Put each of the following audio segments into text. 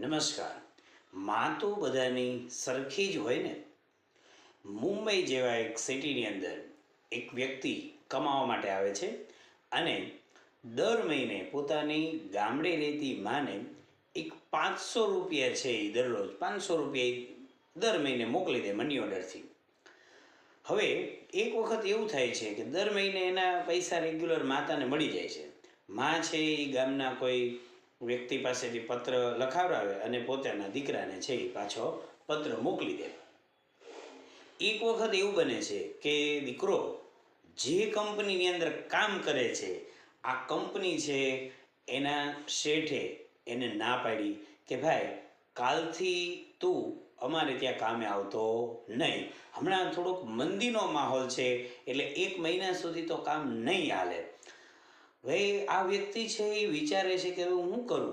નમસ્કાર. માં તો બધાની સરખી જ હોય ને? મુંબઈ જેવા એક સિટીની અંદર એક વ્યક્તિ કમાવા માટે આવે છે અને દર મહિને પોતાની ગામડે રહેતી માને એક પાંચસો રૂપિયા છે એ દરરોજ. પાંચસો રૂપિયા દર મહિને મોકલી દે મની ઓર્ડરથી હવે એક વખત એવું થાય છે કે દર મહિને એના પૈસા રેગ્યુલર માતાને મળી જાય છે. મા છે એ ગામના કોઈ વ્યક્તિ પાસેથી પત્ર લખાવડાવે અને પોતાના દીકરાને છે એ પાછો પત્ર મોકલી દે. એક વખત એવું બને છે કે દીકરો જે કંપનીની અંદર કામ કરે છે, આ કંપની છે એના શેઠે એને ના પાડી કે ભાઈ, કાલથી તું અમારે ત્યાં કામે આવતો નહીં. હમણાં થોડોક મંદીનો માહોલ છે એટલે એક મહિના સુધી તો કામ નહીં હાલે. ભાઈ આ વ્યક્તિ છે એ વિચારે છે કે હવે હું કરું?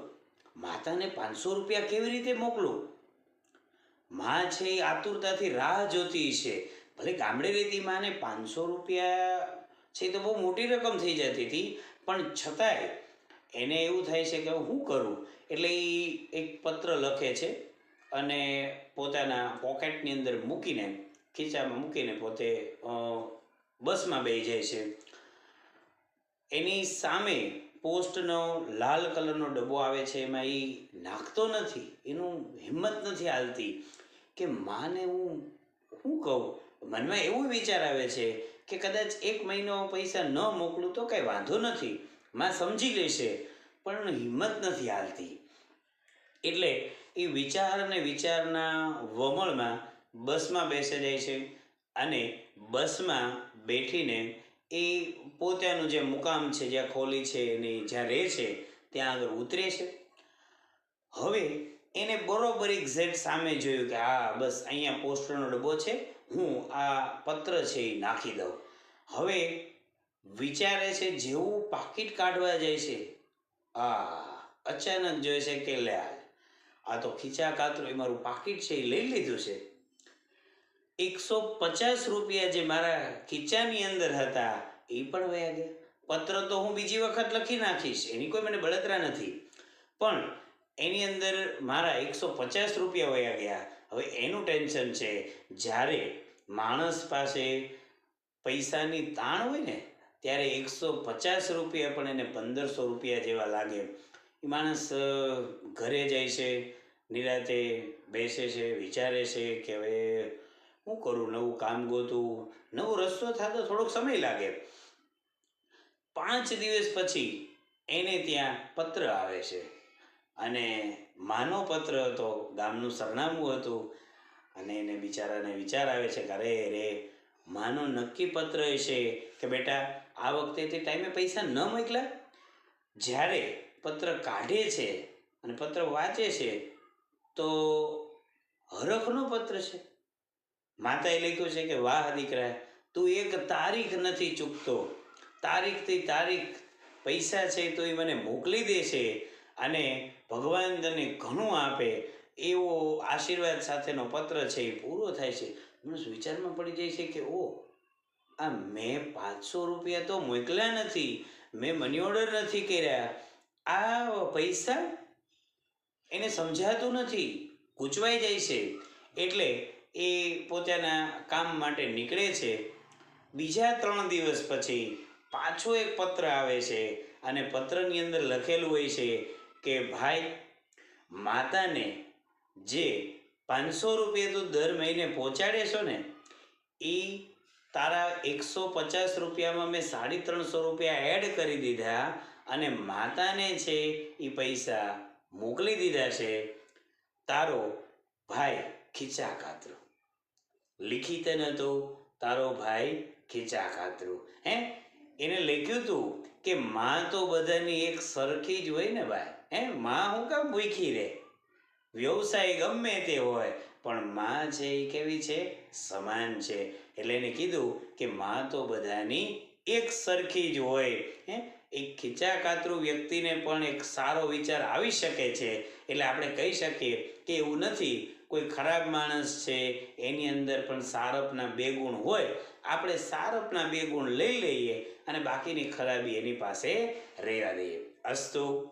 માતાને પાંચસો રૂપિયા કેવી રીતે મોકલું? માં છે એ આતુરતાથી રાહ જોતી છે. ભલે ગામડે રહેતી માને પાંચસો રૂપિયા છે તો બહુ મોટી રકમ થઈ જતી હતી, પણ છતાંય એને એવું થાય છે કે હવે હું કરું? એટલે એ એક પત્ર લખે છે અને પોતાના પોકેટની અંદર મૂકીને, ખીચામાં મૂકીને પોતે બસમાં બેસી જાય છે. એની સામે પોસ્ટનો લાલ કલરનો ડબ્બો આવે છે, એમાં એ નાખતો નથી, એનું હિંમત નથી હાલતી. કે માને હું શું કહું? મનમાં એવું વિચાર આવે છે કે કદાચ એક મહિનો પૈસા ન મોકલું તો કંઈ વાંધો નથી. માં સમજી લેશે, પણ હિંમત નથી હાલતી. એટલે એ વિચાર અને વિચારના વમળમાં બસમાં બેસે જાય છે અને બસમાં બેઠીને એ પોતાનું જે મુકામ છે, જ્યાં ખોલી છે એની જ્યાં રહે છે, ત્યાં આગળ ઉતરે છે. હવે એને બરોબર એક્ઝેક્ટ સામે જોયું કે, હા, બસ અહીંયા પોસ્ટરનો ડબ્બો છે, હું આ પત્ર છે એ નાખી દઉં. હવે વિચારે છે, જેવું પાકીટ કાઢવા જાય છે, આ અચાનક જોઈ છે કે લે આ તો ખીચા કાતરું એ મારું પાકીટ છે, એ લઈ લીધું છે. એકસો પચાસ રૂપિયા જે મારા ખીચાની અંદર હતા, એ પણ વયા ગયા. પત્ર તો હું બીજી વખત લખી નાખીશ, એની કોઈ મને બળતરા નથી. પણ એની અંદર મારા એકસો પચાસ રૂપિયા વયા ગયા. હવે એનું ટેન્શન છે, જ્યારે માણસ પાસે પૈસાની તાણ હોય ને, ત્યારે એકસો પચાસ રૂપિયા પણ એને પંદરસો રૂપિયા જેવા લાગે. એ માણસ ઘરે જાય છે, નિરાતે બેસે છે, વિચારે છે કે હવે શું કરું? નવું કામ ગોતું? નવો રસ્તો થતો થોડોક સમય લાગે. પાંચ દિવસ પછી એને ત્યાં પત્ર આવે છે. અને માનો પત્ર હતો ગામનું સરનામું હતું. અને એને બિચારાને વિચાર આવે છે કે, અરે રે, માનો નક્કી પત્ર છે કે બેટા, આ વખતે તે ટાઈમે પૈસા ન મોકલ્યા? જ્યારે પત્ર કાઢે છે અને પત્ર વાંચે છે, તો હરખનો પત્ર છે. માતાએ લખ્યું છે કે વાહ દીકરા, તું એક તારીખ નથી ચૂકતો. તારીખથી તારીખ પૈસા છે તો એ મને મોકલી દે છે અને ભગવાન તને ઘણું આપે. એવો આશીર્વાદ સાથેનો પત્ર છે એ પૂરો થાય છે. માણસ વિચારમાં પડી જાય છે કે, ઓ, આ મેં પાંચસો રૂપિયા તો મોકલ્યા નથી. મેં મની ઓર્ડર નથી કર્યા. આ પૈસા એને સમજાતું નથી. ગૂંચવાઈ જાય છે. એટલે એ પોતાના કામ માટે નીકળે છે. બીજા ત્રણ દિવસ પછી પાછો એક પત્ર આવે છે અને પત્રની અંદર લખેલું હોય છે કે, ભાઈ, માતાને જે પાંચસો રૂપિયા તું દર મહિને પહોંચાડે છો ને, એ તારા એકસો પચાસ રૂપિયામાં મેં સાડી ત્રણસો રૂપિયા એડ કરી દીધા અને માતાને છે એ પૈસા મોકલી દીધા છે. તારો ભાઈ ખીચા કાતરો લિખિત નહોતું તારો ભાઈ ખીચા ખાતરું. હે? એને લખ્યું તું કે માં તો બધાની એક સરખી જ હોય ને ભાઈ. હે? માં હું કામ ભૂખી રહે વ્યવસાય ગમે તે હોય, પણ માં છે એ કેવી છે? સમાન છે. એટલે એને કીધું કે માં તો બધાની એક સરખી જ હોય. હે? એક ખીચા કાતરું વ્યક્તિને પણ એક સારો વિચાર આવી શકે છે. એટલે આપણે કહી શકીએ કે એવું નથી કોઈ ખરાબ માણસ છે, એની અંદર પણ સારપના બે ગુણ હોય, આપણે સારપના બે ગુણ લઈ લઈએ અને બાકીની ખરાબી એની પાસે રહેવા દઈએ. અસ્તુ.